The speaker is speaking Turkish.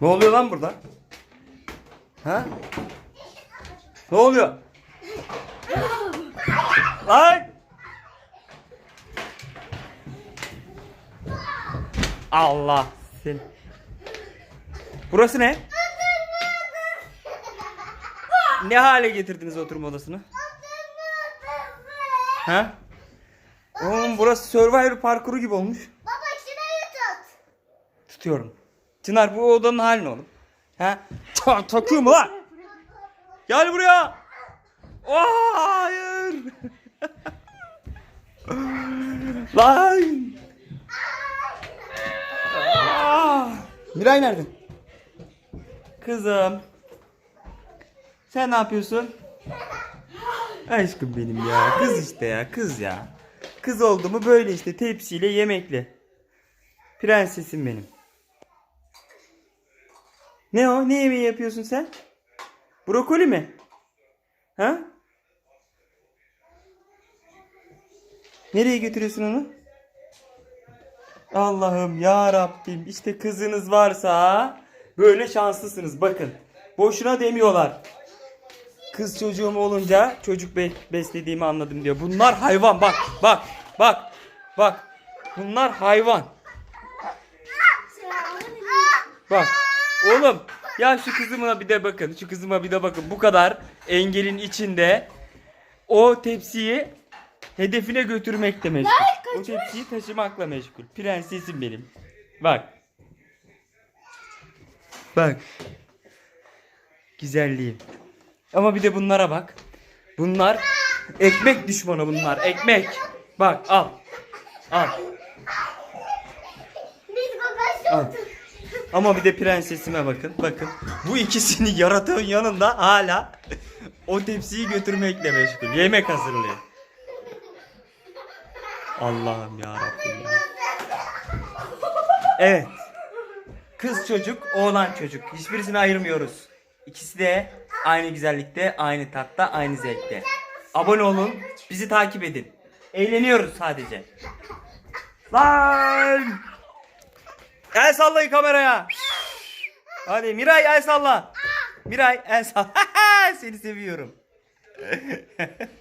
Ne oluyor lan burada? Ha? Ne oluyor? Lan! Allah sen. Burası ne? Ne hale getirdiniz oturma odasını? Ha? Oğlum burası Survivor parkuru gibi olmuş. Baba şurayı tut. Tutuyorum. Çınar bu odanın hali ne oğlum? Ha? Ta takıyor mu lan? Gel buraya. Oh, hayır. lan. Miray nerede? Kızım. Sen ne yapıyorsun? Aşkım benim ya. Kız işte ya. Kız ya. Kız oldu mu böyle işte tepsiyle yemekle. Prensesim benim. Ne o? Ne yemeği yapıyorsun sen? Brokoli mi? Ha? Nereye götürüyorsun onu? Allah'ım ya Rabbim işte kızınız varsa böyle şanslısınız bakın. Boşuna demiyorlar. Kız çocuğum olunca çocuk be- beslediğimi anladım diyor. Bunlar hayvan bak bak bak bak. Bunlar hayvan. Bak oğlum ya şu kızıma bir de bakın şu kızıma bir de bakın bu kadar engelin içinde o tepsiyi hedefine götürmekle meşgul. O tepsiyi taşımakla meşgul. Prensesim benim. Bak. Bak. Güzelliğim. Ama bir de bunlara bak. Bunlar ekmek düşmanı bunlar. Ekmek. Bak al. Al. Biz Al. Ama bir de prensesime bakın. Bakın. Bu ikisini yaratığın yanında hala o tepsiyi götürmekle meşgul. Yemek hazırlıyor. Allah'ım ya Rabbim. Evet. Kız çocuk, oğlan çocuk. Hiçbirisini ayırmıyoruz. İkisi de aynı güzellikte, aynı tatta, aynı zevkte. Abone olun, bizi takip edin. Eğleniyoruz sadece. Lan! El sallayın kameraya. Hadi Miray el salla. Miray el salla. Seni seviyorum.